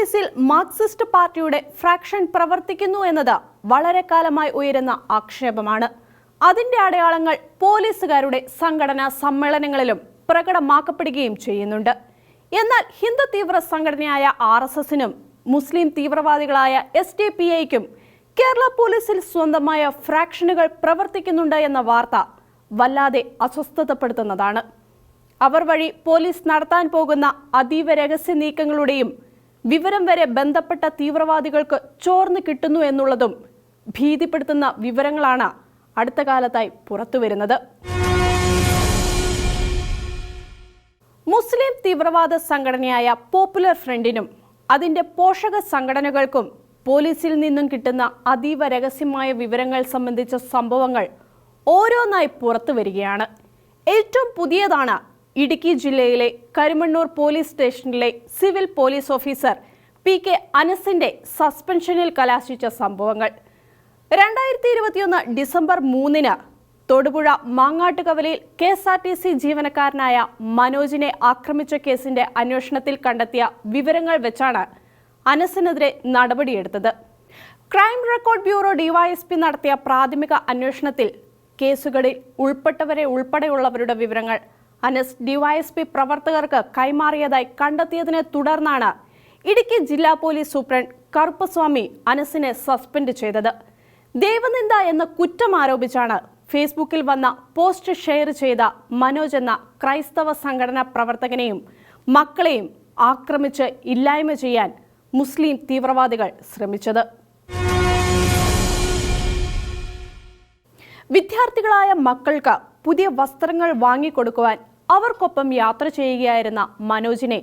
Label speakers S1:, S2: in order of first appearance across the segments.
S1: പോലീസിൽ മാർക്സിസ്റ്റ് പാർട്ടിയുടെ ഫ്രാക്ഷൻ പ്രവർത്തിക്കുന്നു എന്നത് വളരെ കാലമായി ഉയരുന്ന ആക്ഷേപമാണ്. അതിന്റെ അടയാളങ്ങൾ പോലീസുകാരുടെ സംഘടനാ സമ്മേളനങ്ങളിലും പ്രകടമാക്കപ്പെടുകയും ചെയ്യുന്നുണ്ട്. എന്നാൽ ഹിന്ദു തീവ്ര സംഘടനയായ ആർ എസ് എസിനും മുസ്ലിം തീവ്രവാദികളായ എസ് ഡി പി ഐക്കും കേരള പോലീസിൽ സ്വന്തമായ ഫ്രാക്ഷനുകൾ പ്രവർത്തിക്കുന്നുണ്ട് എന്ന വാർത്ത വല്ലാതെ അസ്വസ്ഥതപ്പെടുത്തുന്നതാണ്. അവർ വഴി പോലീസ് നടത്താൻ പോകുന്ന അതീവ രഹസ്യ നീക്കങ്ങളുടെയും വിവരം വരെ ബന്ധപ്പെട്ട തീവ്രവാദികൾക്ക് ചോർന്ന് കിട്ടുന്നു എന്നുള്ളതും ഭീതിപ്പെടുത്തുന്ന വിവരങ്ങളാണ് അടുത്ത കാലത്തായി പുറത്തുവരുന്നത് മുസ്ലിം തീവ്രവാദ സംഘടനയായ പോപ്പുലർ ഫ്രണ്ടിനും അതിന്റെ പോഷക സംഘടനകൾക്കും പോലീസിൽ നിന്നും കിട്ടുന്ന അതീവ രഹസ്യമായ വിവരങ്ങൾ സംബന്ധിച്ച സംഭവങ്ങൾ ഓരോന്നായി പുറത്തു വരികയാണ്. ഏറ്റവും പുതിയതാണ് ഇടുക്കി ജില്ലയിലെ Karimannoor police station civil police officer P K അനസിന്റെ സസ്പെൻഷനിൽ കലാശിച്ച സംഭവങ്ങൾ. രണ്ടായിരത്തി ഇരുപത്തിയൊന്ന് ഡിസംബർ മൂന്നിന് Thodupuzha മാങ്ങാട്ടുകവലയിൽ K S R T C ജീവനക്കാരനായ മനോജിനെ ആക്രമിച്ച കേസിന്റെ അന്വേഷണത്തിൽ കണ്ടെത്തിയ വിവരങ്ങൾ വെച്ചാണ് അനസിനെതിരെ നടപടിയെടുത്തത്. ക്രൈം റെക്കോർഡ് ബ്യൂറോ ഡിവൈഎസ്പി നടത്തിയ പ്രാഥമിക അന്വേഷണത്തിൽ കേസുകളിൽ ഉൾപ്പെട്ടവരെ ഉൾപ്പെടെയുള്ളവരുടെ വിവരങ്ങൾ അനസ് ഡിവൈഎസ്പി പ്രവർത്തകർക്ക് കൈമാറിയതായി കണ്ടെത്തിയതിനെ തുടർന്നാണ് ഇടുക്കി ജില്ലാ പോലീസ് സൂപ്രണ്ട് കറുപ്പസ്വാമി അനസിനെ സസ്പെൻഡ് ചെയ്തത്. ദേവനിന്ദ എന്ന കുറ്റം ആരോപിച്ചാണ് ഫേസ്ബുക്കിൽ വന്ന പോസ്റ്റ് ഷെയർ ചെയ്ത മനോജ് എന്ന ക്രൈസ്തവ സംഘടനാ പ്രവർത്തകനെയും മക്കളെയും ആക്രമിച്ച് ഇല്ലായ്മ ചെയ്യാൻ മുസ്ലിം തീവ്രവാദികൾ ശ്രമിച്ചത്. വിദ്യാർത്ഥികളായ മക്കൾക്ക് പുതിയ വസ്ത്രങ്ങൾ വാങ്ങിക്കൊടുക്കുവാൻ അവർക്കൊപ്പം യാത്ര ചെയ്യുകയായിരുന്ന മനോജിനെ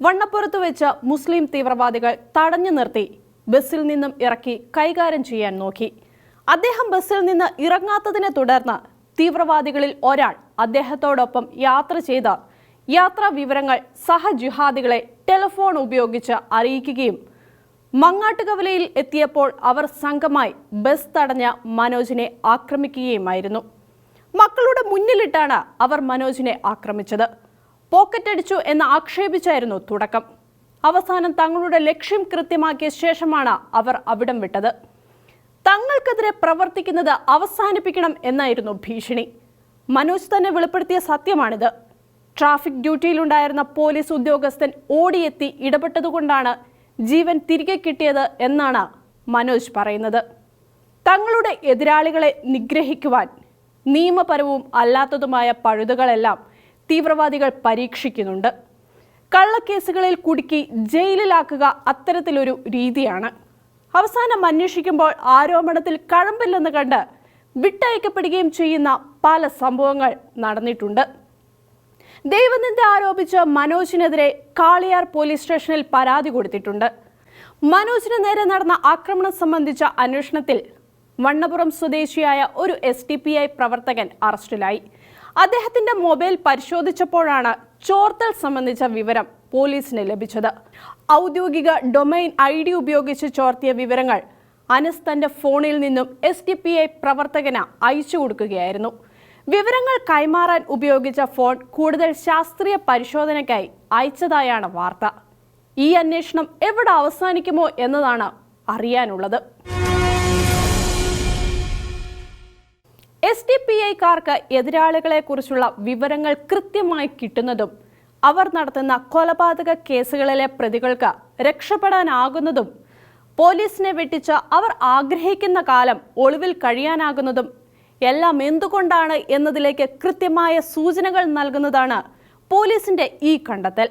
S1: വണ്ണപ്പുറത്ത് വെച്ച് മുസ്ലിം തീവ്രവാദികൾ തടഞ്ഞു നിർത്തി ബസ്സിൽ നിന്നും ഇറക്കി കൈകാര്യം ചെയ്യാൻ നോക്കി. അദ്ദേഹം ബസ്സിൽ നിന്ന് ഇറങ്ങാത്തതിനെ തുടർന്ന് തീവ്രവാദികളിൽ ഒരാൾ അദ്ദേഹത്തോടൊപ്പം യാത്ര ചെയ്ത യാത്രാ വിവരങ്ങൾ സഹജിഹാദികളെ ടെലിഫോൺ ഉപയോഗിച്ച് അറിയിക്കുകയും മങ്ങാട്ടുകവലയിൽ എത്തിയപ്പോൾ അവർ സംഘമായി ബസ് തടഞ്ഞ മനോജിനെ ആക്രമിക്കുകയുമായിരുന്നു. മക്കളുടെ മുന്നിലിട്ടാണ് അവർ മനോജിനെ ആക്രമിച്ചത്. പോക്കറ്റടിച്ചു എന്ന് ആക്ഷേപിച്ചായിരുന്നു തുടക്കം. അവസാനം തങ്ങളുടെ ലക്ഷ്യം കൃത്യമാക്കിയ ശേഷമാണ് അവർ അവിടം വിട്ടത്. തങ്ങൾക്കെതിരെ പ്രവർത്തിക്കുന്നത് അവസാനിപ്പിക്കണം എന്നായിരുന്നു ഭീഷണി. മനോജ് തന്നെ വെളിപ്പെടുത്തിയ സത്യമാണിത്. ട്രാഫിക് ഡ്യൂട്ടിയിലുണ്ടായിരുന്ന പോലീസ് ഉദ്യോഗസ്ഥൻ ഓടിയെത്തി ഇടപെട്ടതുകൊണ്ടാണ് ജീവൻ തിരികെ കിട്ടിയത് എന്നാണ് മനോജ് പറയുന്നത്. തങ്ങളുടെ എതിരാളികളെ നിഗ്രഹിക്കുവാൻ നിയമപരവും അല്ലാത്തതുമായ പഴുതുകളെല്ലാം തീവ്രവാദികൾ പരീക്ഷിക്കുന്നുണ്ട്. കള്ളക്കേസുകളിൽ കുടുക്കി ജയിലിലാക്കുക അത്തരത്തിലൊരു രീതിയാണ്. അവസാനം അന്വേഷിക്കുമ്പോൾ ആരോപണത്തിൽ കഴമ്പില്ലെന്ന് കണ്ട് വിട്ടയക്കപ്പെടുകയും ചെയ്യുന്ന പല സംഭവങ്ങൾ നടന്നിട്ടുണ്ട്. ദൈവനിന്ദ ആരോപിച്ച് മനോജിനെതിരെ കാളിയാർ പോലീസ് സ്റ്റേഷനിൽ പരാതി കൊടുത്തിട്ടുണ്ട്. മനോജിന് നേരെ നടന്ന ആക്രമണം സംബന്ധിച്ച അന്വേഷണത്തിൽ വണ്ണപുറം സ്വദേശിയായ ഒരു എസ് ടി പി ഐ പ്രവർത്തകൻ അറസ്റ്റിലായി. അദ്ദേഹത്തിന്റെ മൊബൈൽ പരിശോധിച്ചപ്പോഴാണ് ചോർത്തൽ സംബന്ധിച്ച വിവരം പോലീസിന് ലഭിച്ചത്. ഔദ്യോഗിക ഡൊമൈൻ ഐ ഡി ഉപയോഗിച്ച് ചോർത്തിയ വിവരങ്ങൾ അനസ് തന്റെ ഫോണിൽ നിന്നും എസ് ഡി പി ഐ പ്രവർത്തകന് അയച്ചു കൊടുക്കുകയായിരുന്നു. വിവരങ്ങൾ കൈമാറാൻ ഉപയോഗിച്ച ഫോൺ കൂടുതൽ ശാസ്ത്രീയ പരിശോധനയ്ക്കായി അയച്ചതായാണ് വാർത്ത. ഈ അന്വേഷണം എവിടെ അവസാനിക്കുമോ എന്നതാണ് അറിയാനുള്ളത്. എസ് ഡി പി ഐക്കാർക്ക് എതിരാളികളെക്കുറിച്ചുള്ള വിവരങ്ങൾ കൃത്യമായി കിട്ടുന്നതും അവർ നടത്തുന്ന കൊലപാതക കേസുകളിലെ പ്രതികൾക്ക് രക്ഷപ്പെടാനാകുന്നതും പോലീസിനെ വെട്ടിച്ച് അവർ ആഗ്രഹിക്കുന്ന കാലം ഒളിവിൽ കഴിയാനാകുന്നതും എല്ലാം എന്തുകൊണ്ടാണ് എന്നതിലേക്ക് കൃത്യമായ സൂചനകൾ നൽകുന്നതാണ് പോലീസിന്റെ ഈ കണ്ടെത്തൽ.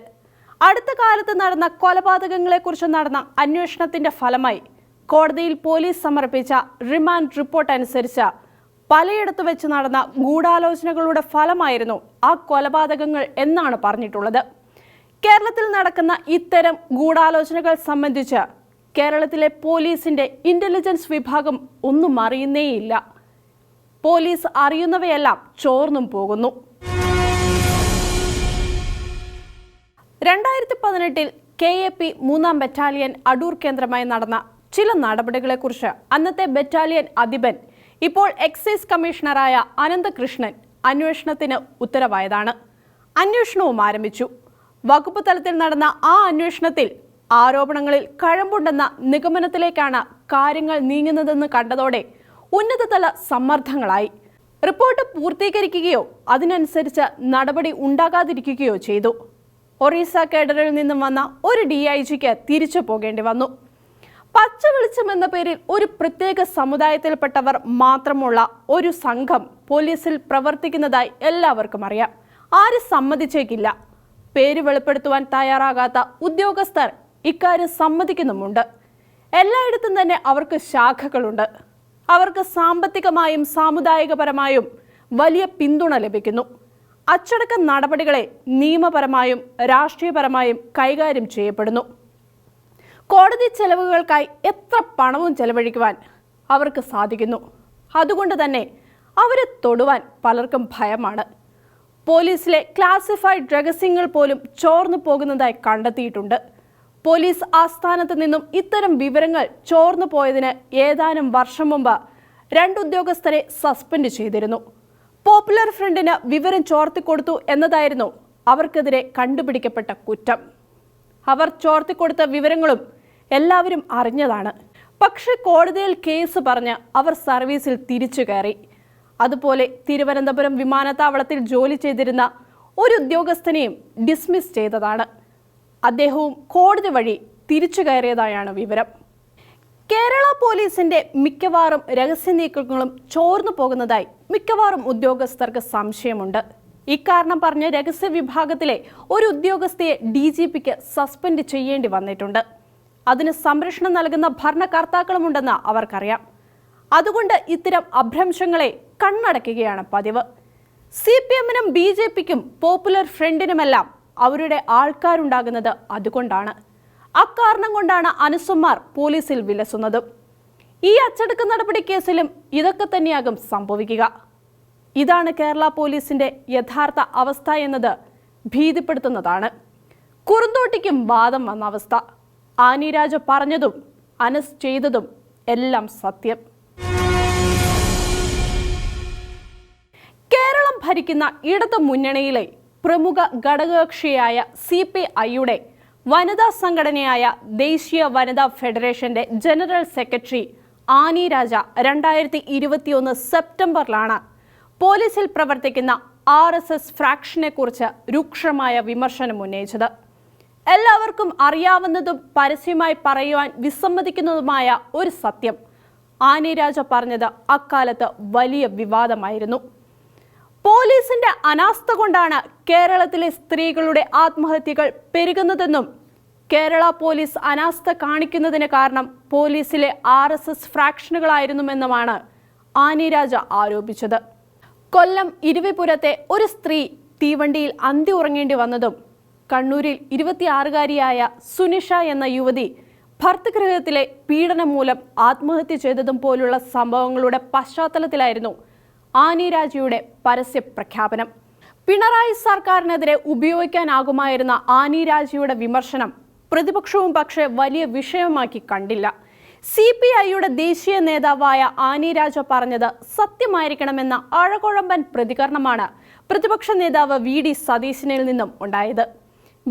S1: അടുത്ത കാലത്ത് നടന്ന കൊലപാതകങ്ങളെക്കുറിച്ച് നടന്ന അന്വേഷണത്തിന്റെ ഫലമായി കോടതിയിൽ പോലീസ് സമർപ്പിച്ച റിമാൻഡ് റിപ്പോർട്ട് അനുസരിച്ച് പലയിടത്ത് വെച്ച് നടന്ന ഗൂഢാലോചനകളുടെ ഫലമായിരുന്നു ആ കൊലപാതകങ്ങൾ എന്നാണ് പറഞ്ഞിട്ടുള്ളത്. കേരളത്തിൽ നടക്കുന്ന ഇത്തരം ഗൂഢാലോചനകൾ സംബന്ധിച്ച് കേരളത്തിലെ പോലീസിന്റെ ഇന്റലിജൻസ് വിഭാഗം ഒന്നും അറിയുന്നേയില്ല. പോലീസ് അറിയുന്നവയെല്ലാം ചോർന്നും പോകുന്നു. രണ്ടായിരത്തി പതിനെട്ടിൽ കെ എ പി മൂന്നാം ബറ്റാലിയൻ അടൂർ കേന്ദ്രമായി നടന്ന ചില നടപടികളെക്കുറിച്ച് അന്നത്തെ ബറ്റാലിയൻ അധിപൻ ഇപ്പോൾ എക്സൈസ് കമ്മീഷണറായ അനന്തകൃഷ്ണൻ അന്വേഷണത്തിന് ഉത്തരവായതാണ്. അന്വേഷണവും ആരംഭിച്ചു. വകുപ്പ് തലത്തിൽ നടന്ന ആ അന്വേഷണത്തിൽ ആരോപണങ്ങളിൽ കഴമ്പുണ്ടെന്ന നിഗമനത്തിലേക്കാണ് കാര്യങ്ങൾ നീങ്ങുന്നതെന്ന് കണ്ടതോടെ ഉന്നതതല സമ്മർദ്ദങ്ങളായി. റിപ്പോർട്ട് പൂർത്തീകരിക്കുകയോ അതിനനുസരിച്ച് നടപടി ഉണ്ടാകാതിരിക്കുകയോ ചെയ്തു. ഒറീസ കേഡറിൽ നിന്നും വന്ന ഒരു ഡി ഐ ജിക്ക് തിരിച്ചു പോകേണ്ടി വന്നു. പച്ച വെളിച്ചം എന്ന പേരിൽ ഒരു പ്രത്യേക സമുദായത്തിൽപ്പെട്ടവർ മാത്രമുള്ള ഒരു സംഘം പോലീസിൽ പ്രവർത്തിക്കുന്നതായി എല്ലാവർക്കും അറിയാം. ആര് സമ്മതിച്ചേക്കില്ല. പേര് വെളിപ്പെടുത്തുവാൻ തയ്യാറാകാത്ത ഉദ്യോഗസ്ഥർ ഇക്കാര്യം സമ്മതിക്കുന്നുമുണ്ട്. എല്ലായിടത്തും തന്നെ അവർക്ക് ശാഖകളുണ്ട്. അവർക്ക് സാമ്പത്തികമായും സാമുദായികപരമായും വലിയ പിന്തുണ ലഭിക്കുന്നു. അച്ചടക്ക നടപടികളെ നിയമപരമായും രാഷ്ട്രീയപരമായും കൈകാര്യം ചെയ്യപ്പെടുന്നു. കോടതി ചെലവുകൾക്കായി എത്ര പണവും ചെലവഴിക്കുവാൻ അവർക്ക് സാധിക്കുന്നു. അതുകൊണ്ട് തന്നെ അവരെ തൊടുവാൻ പലർക്കും ഭയമാണ്. പോലീസിലെ ക്ലാസിഫൈഡ് രഹസ്യങ്ങൾ പോലും ചോർന്നു പോകുന്നതായി കണ്ടെത്തിയിട്ടുണ്ട്. പോലീസ് ആസ്ഥാനത്ത് നിന്നും ഇത്തരം വിവരങ്ങൾ ചോർന്നു പോയതിന് ഏതാനും വർഷം മുമ്പ് രണ്ടുദ്യോഗസ്ഥരെ സസ്പെൻഡ് ചെയ്തിരുന്നു. പോപ്പുലർ ഫ്രണ്ടിന് വിവരം ചോർത്തിക്കൊടുത്തു എന്നതായിരുന്നു അവർക്കെതിരെ കണ്ടുപിടിക്കപ്പെട്ട കുറ്റം. അവർ ചോർത്തിക്കൊടുത്ത വിവരങ്ങളും എല്ലാവരും അറിഞ്ഞതാണ്. പക്ഷെ കോടതിയിൽ കേസ് പറഞ്ഞ് അവർ സർവീസിൽ തിരിച്ചു കയറി. അതുപോലെ തിരുവനന്തപുരം വിമാനത്താവളത്തിൽ ജോലി ചെയ്തിരുന്ന ഒരു ഉദ്യോഗസ്ഥനെയും ഡിസ്മിസ് ചെയ്തതാണ്. അദ്ദേഹവും കോടതി വഴി തിരിച്ചു കയറിയതായാണ് വിവരം. കേരള പോലീസിന്റെ മിക്കവാറും രഹസ്യ നീക്കങ്ങളും ചോർന്നു പോകുന്നതായി മിക്കവാറും ഉദ്യോഗസ്ഥർക്ക് സംശയമുണ്ട്. ഇക്കാരണം പറഞ്ഞ് രഹസ്യ വിഭാഗത്തിലെ ഒരു ഉദ്യോഗസ്ഥയെ ഡി സസ്പെൻഡ് ചെയ്യേണ്ടി വന്നിട്ടുണ്ട്. അതിന് സംരക്ഷണം നൽകുന്ന ഭരണകർത്താക്കളുമുണ്ടെന്ന് അവർക്കറിയാം. അതുകൊണ്ട് ഇത്തരം അഭ്രംശങ്ങളെ കണ്ണടക്കുകയാണ് പതിവ്. സി പി എമ്മിനും ബി ജെ പിക്കും പോപ്പുലർ ഫ്രണ്ടിനുമെല്ലാം അവരുടെ ആൾക്കാരുണ്ടാകുന്നത് അതുകൊണ്ടാണ്. അക്കാരണം കൊണ്ടാണ് അനുസുമാർ പോലീസിൽ വിലസുന്നതും. ഈ അച്ചടക്ക നടപടി കേസിലും ഇതൊക്കെ തന്നെയാകും സംഭവിക്കുക. ഇതാണ് കേരള പോലീസിന്റെ യഥാർത്ഥ അവസ്ഥ എന്നത് ഭീതിപ്പെടുത്തുന്നതാണ്. കുറുന്തോട്ടിക്കും വാദം വന്ന അവസ്ഥ. ആനിരാജ പറഞ്ഞതും അനസ് ചെയ്തതും എല്ലാം സത്യം. കേരളം ഭരിക്കുന്ന ഇടതു മുന്നണിയിലെ പ്രമുഖ ഘടകകക്ഷിയായ സി പി ഐയുടെ വനിതാ സംഘടനയായ ദേശീയ വനിതാ ഫെഡറേഷന്റെ ജനറൽ സെക്രട്ടറി ആനി രാജ രണ്ടായിരത്തി ഇരുപത്തിയൊന്ന് സെപ്റ്റംബറിലാണ് പോലീസിൽ പ്രവർത്തിക്കുന്ന ആർ എസ് എസ് ഫ്രാക്ഷനെ കുറിച്ച് രൂക്ഷമായ വിമർശനം ഉന്നയിച്ചത്. എല്ലാവർക്കും അറിയാവുന്നതും പരസ്യമായി പറയുവാൻ വിസമ്മതിക്കുന്നതുമായ ഒരു സത്യം. ആനി രാജ പറഞ്ഞത് അക്കാലത്ത് വലിയ വിവാദമായിരുന്നു. പോലീസിന്റെ അനാസ്ഥ കൊണ്ടാണ് കേരളത്തിലെ സ്ത്രീകളുടെ ആത്മഹത്യകൾ പെരുകുന്നതെന്നും കേരള പോലീസ് അനാസ്ഥ കാണിക്കുന്നതിന് കാരണം പോലീസിലെ ആർ എസ് എസ് ഫ്രാക്ഷനുകളായിരുന്നുവെന്നുമാണ് ആനിരാജ ആരോപിച്ചത്. കൊല്ലം ഇരുവിപുരത്തെ ഒരു സ്ത്രീ തീവണ്ടിയിൽ അന്തി ഉറങ്ങേണ്ടി വന്നതും കണ്ണൂരിൽ ഇരുപത്തിയാറുകാരിയായ സുനിഷ എന്ന യുവതി ഭർത്തഗൃഹത്തിലെ പീഡനം മൂലം ആത്മഹത്യ ചെയ്തതും പോലുള്ള സംഭവങ്ങളുടെ പശ്ചാത്തലത്തിലായിരുന്നു ആനി രാജയുടെ പരസ്യ പ്രഖ്യാപനം. പിണറായി സർക്കാരിനെതിരെ ഉപയോഗിക്കാനാകുമായിരുന്ന ആനി രാജയുടെ വിമർശനം പ്രതിപക്ഷവും പക്ഷേ വലിയ വിഷയമാക്കി കണ്ടില്ല. സി പി ഐയുടെ ദേശീയ നേതാവായ ആനി രാജ പറഞ്ഞത് സത്യമായിരിക്കണമെന്ന ആഴകുഴമ്പൻ പ്രതികരണമാണ് പ്രതിപക്ഷ നേതാവ് വി ഡി സതീശനിൽ നിന്നും ഉണ്ടായത്.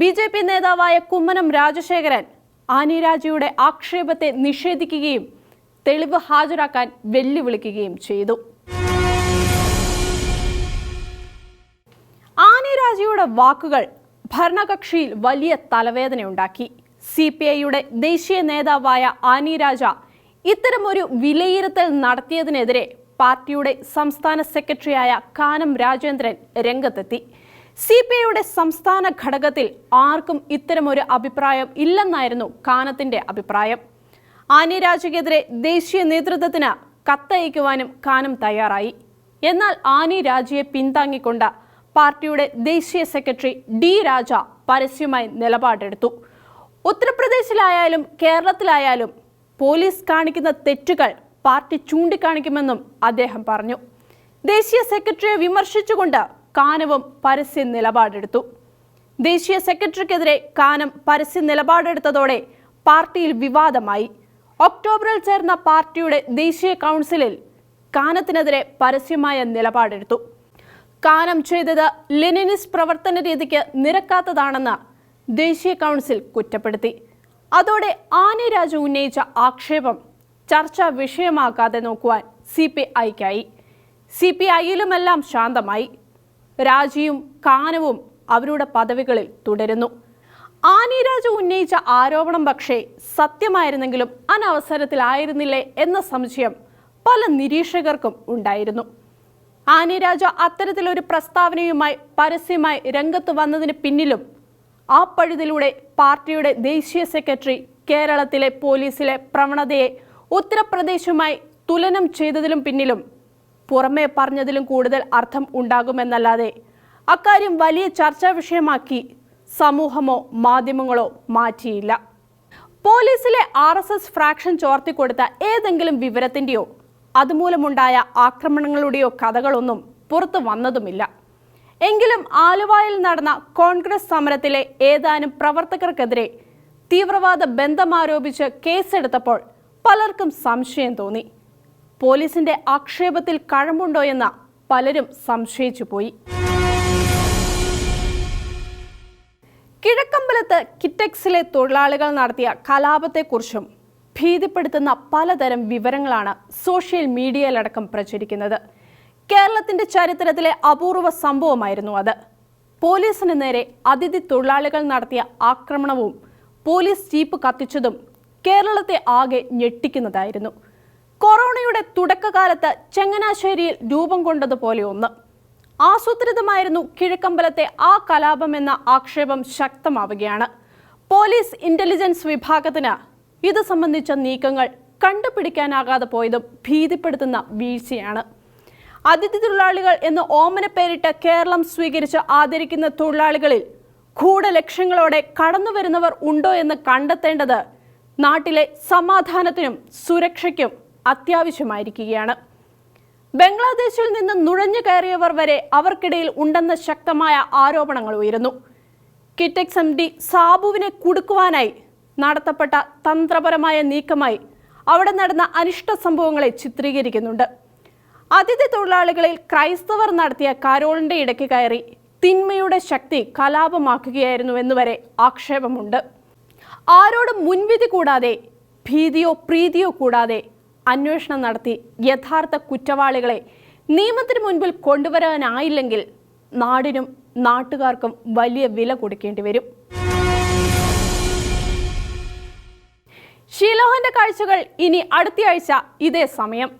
S1: ബി ജെ പി നേതാവായ കുമ്മനം രാജശേഖരൻ ആനി രാജയുടെ ആക്ഷേപത്തെ നിഷേധിക്കുകയും തെളിവ് ഹാജരാക്കാൻ വെല്ലുവിളിക്കുകയും ചെയ്തു. ആനി രാജയുടെ വാക്കുകൾ ഭരണകക്ഷിയിൽ വലിയ തലവേദനയുണ്ടാക്കി. സി പി ഐയുടെ ദേശീയ നേതാവായ ആനി രാജ ഇത്തരമൊരു വിലയിരുത്തൽ നടത്തിയതിനെതിരെ പാർട്ടിയുടെ സംസ്ഥാന സെക്രട്ടറിയായ കാനം രാജേന്ദ്രൻ രംഗത്തെത്തി. സി പി ഐയുടെ സംസ്ഥാന ഘടകത്തിൽ ആർക്കും ഇത്തരമൊരു അഭിപ്രായം ഇല്ലെന്നായിരുന്നു കാനത്തിന്റെ അഭിപ്രായം. ആനി രാജയ്ക്കെതിരെ ദേശീയ നേതൃത്വത്തിന് കത്തയക്കുവാനും കാനം തയ്യാറായി. എന്നാൽ ആനി രാജയെ പിന്താങ്ങിക്കൊണ്ട് പാർട്ടിയുടെ ദേശീയ സെക്രട്ടറി ഡി രാജ പരസ്യമായി നിലപാടെടുത്തു. ഉത്തർപ്രദേശിലായാലും കേരളത്തിലായാലും പോലീസ് കാണിക്കുന്ന തെറ്റുകൾ പാർട്ടി ചൂണ്ടിക്കാണിക്കുമെന്നും അദ്ദേഹം പറഞ്ഞു. ദേശീയ സെക്രട്ടറിയെ വിമർശിച്ചുകൊണ്ട് കാനവും പരസ്യ നിലപാടെടുത്തു. ദേശീയ സെക്രട്ടറിക്കെതിരെ കാനം പരസ്യ നിലപാടെടുത്തതോടെ പാർട്ടിയിൽ വിവാദമായി. ഒക്ടോബറിൽ ചേർന്ന പാർട്ടിയുടെ ദേശീയ കൗൺസിലിൽ കാനത്തിനെതിരെ പരസ്യമായ നിലപാടെടുത്തു. കാനം ചെയ്തത് ലെനിനിസ്റ്റ് പ്രവർത്തന രീതിക്ക് നിരക്കാത്തതാണെന്ന് ദേശീയ കൗൺസിൽ കുറ്റപ്പെടുത്തി. അതോടെ ആനി രാജു ഉന്നയിച്ച ആക്ഷേപം ചർച്ച വിഷയമാക്കാതെ നോക്കുവാൻ സി പി ഐക്കായി. സി പി ഐയിലുമെല്ലാം ശാന്തമായി. രാജിയും കാനവും അവരുടെ പദവികളിൽ തുടരുന്നു. ആനി രാജു ഉന്നയിച്ച ആരോപണം പക്ഷേ സത്യമായിരുന്നെങ്കിലും അനവസരത്തിലായിരുന്നില്ലേ എന്ന സംശയം പല നിരീക്ഷകർക്കും ഉണ്ടായിരുന്നു. ആനി രാജ അത്തരത്തിലൊരു പ്രസ്താവനയുമായി പരസ്യമായി രംഗത്ത് വന്നതിന് പിന്നിലും ആ പഴുതിലൂടെ പാർട്ടിയുടെ ദേശീയ സെക്രട്ടറി കേരളത്തിലെ പോലീസിലെ പ്രവണതയെ ഉത്തർപ്രദേശുമായി തുലനം ചെയ്തതിലും പിന്നിലും പുറമേ പറഞ്ഞതിലും കൂടുതൽ അർത്ഥം ഉണ്ടാകുമെന്നല്ലാതെ അക്കാര്യം വലിയ ചർച്ചാ വിഷയമാക്കി സമൂഹമോ മാധ്യമങ്ങളോ മാറ്റിയില്ല. പോലീസിലെ ആർ എസ് എസ് ഫ്രാക്ഷൻ ചോർത്തിക്കൊടുത്ത ഏതെങ്കിലും വിവരത്തിന്റെയോ അതുമൂലമുണ്ടായ ആക്രമണങ്ങളുടെയോ കഥകളൊന്നും പുറത്തു വന്നതുമില്ല. എങ്കിലും ആലുവായിൽ നടന്ന കോൺഗ്രസ് സമരത്തിലെ ഏതാനും പ്രവർത്തകർക്കെതിരെ തീവ്രവാദ ബന്ധമാരോപിച്ച് കേസെടുത്തപ്പോൾ പലർക്കും സംശയം തോന്നി. പോലീസിന്റെ ആക്ഷേപത്തിൽ കഴമ്പുണ്ടോ എന്ന് പലരും സംശയിച്ചു പോയി. കിഴക്കമ്പലത്ത് കിറ്റക്സിലെ തൊഴിലാളികൾ നടത്തിയ കലാപത്തെക്കുറിച്ചും ഭീതിപ്പെടുത്തുന്ന പലതരം വിവരങ്ങളാണ് സോഷ്യൽ മീഡിയയിലടക്കം പ്രചരിക്കുന്നത്. കേരളത്തിന്റെ ചരിത്രത്തിലെ അപൂർവ സംഭവമായിരുന്നു അത്. പോലീസിന് നേരെ അതിഥി തൊഴിലാളികൾ നടത്തിയ ആക്രമണവും പോലീസ് ജീപ്പ് കത്തിച്ചതും കേരളത്തെ ആകെ ഞെട്ടിക്കുന്നതായിരുന്നു. കൊറോണയുടെ തുടക്കകാലത്ത് ചങ്ങനാശ്ശേരിയിൽ രൂപം കൊണ്ടതുപോലെ ഒന്ന്. ആസൂത്രിതമായിരുന്നു കിഴക്കമ്പലത്തെ ആ കലാപം എന്ന ആക്ഷേപം ശക്തമാവുകയാണ്. പോലീസ് ഇന്റലിജൻസ് വിഭാഗത്തിന് ഇത് സംബന്ധിച്ച നീക്കങ്ങൾ കണ്ടുപിടിക്കാനാകാതെ പോയതും ഭീതിപ്പെടുത്തുന്ന വീഴ്ചയാണ്. അതിഥി തൊഴിലാളികൾ എന്ന് ഓമന പേരിട്ട് കേരളം സ്വീകരിച്ച് ആദരിക്കുന്ന തൊഴിലാളികളിൽ ഗൂഢലക്ഷ്യങ്ങളോടെ കടന്നുവരുന്നവർ ഉണ്ടോ എന്ന് കണ്ടെത്തേണ്ടത് നാട്ടിലെ സമാധാനത്തിനും സുരക്ഷയ്ക്കും അത്യാവശ്യമായിരിക്കുകയാണ്. ബംഗ്ലാദേശിൽ നിന്ന് നുഴഞ്ഞു കയറിയവർ വരെ അവർക്കിടയിൽ ഉണ്ടെന്ന ശക്തമായ ആരോപണങ്ങൾ ഉയരുന്നു. കിറ്റക്സ് എം ഡി സാബുവിനെ കുടുക്കുവാനായി നടത്തപ്പെട്ട തന്ത്രപരമായ നീക്കമായി അവിടെ നടന്ന അനിഷ്ട സംഭവങ്ങളെ ചിത്രീകരിക്കുന്നുണ്ട്. അതിഥി തൊഴിലാളികളിൽ ക്രൈസ്തവർ നടത്തിയ കരോളിന്റെ ഇടയ്ക്ക് കയറി തിന്മയുടെ ശക്തി കലാപമാക്കുകയായിരുന്നു എന്നുവരെ ആക്ഷേപമുണ്ട്. ആരോടും മുൻവിധി കൂടാതെ ഭീതിയോ പ്രീതിയോ കൂടാതെ അന്വേഷണം നടത്തി യഥാർത്ഥ കുറ്റവാളികളെ നിയമത്തിന് മുൻപിൽ കൊണ്ടുവരാനായില്ലെങ്കിൽ നാടിനും നാട്ടുകാർക്കും വലിയ വില കൊടുക്കേണ്ടി വരും. ഷീലോഹന്റെ കാഴ്ചകൾ ഇനി അടുത്തയാഴ്ച ഇതേ സമയം.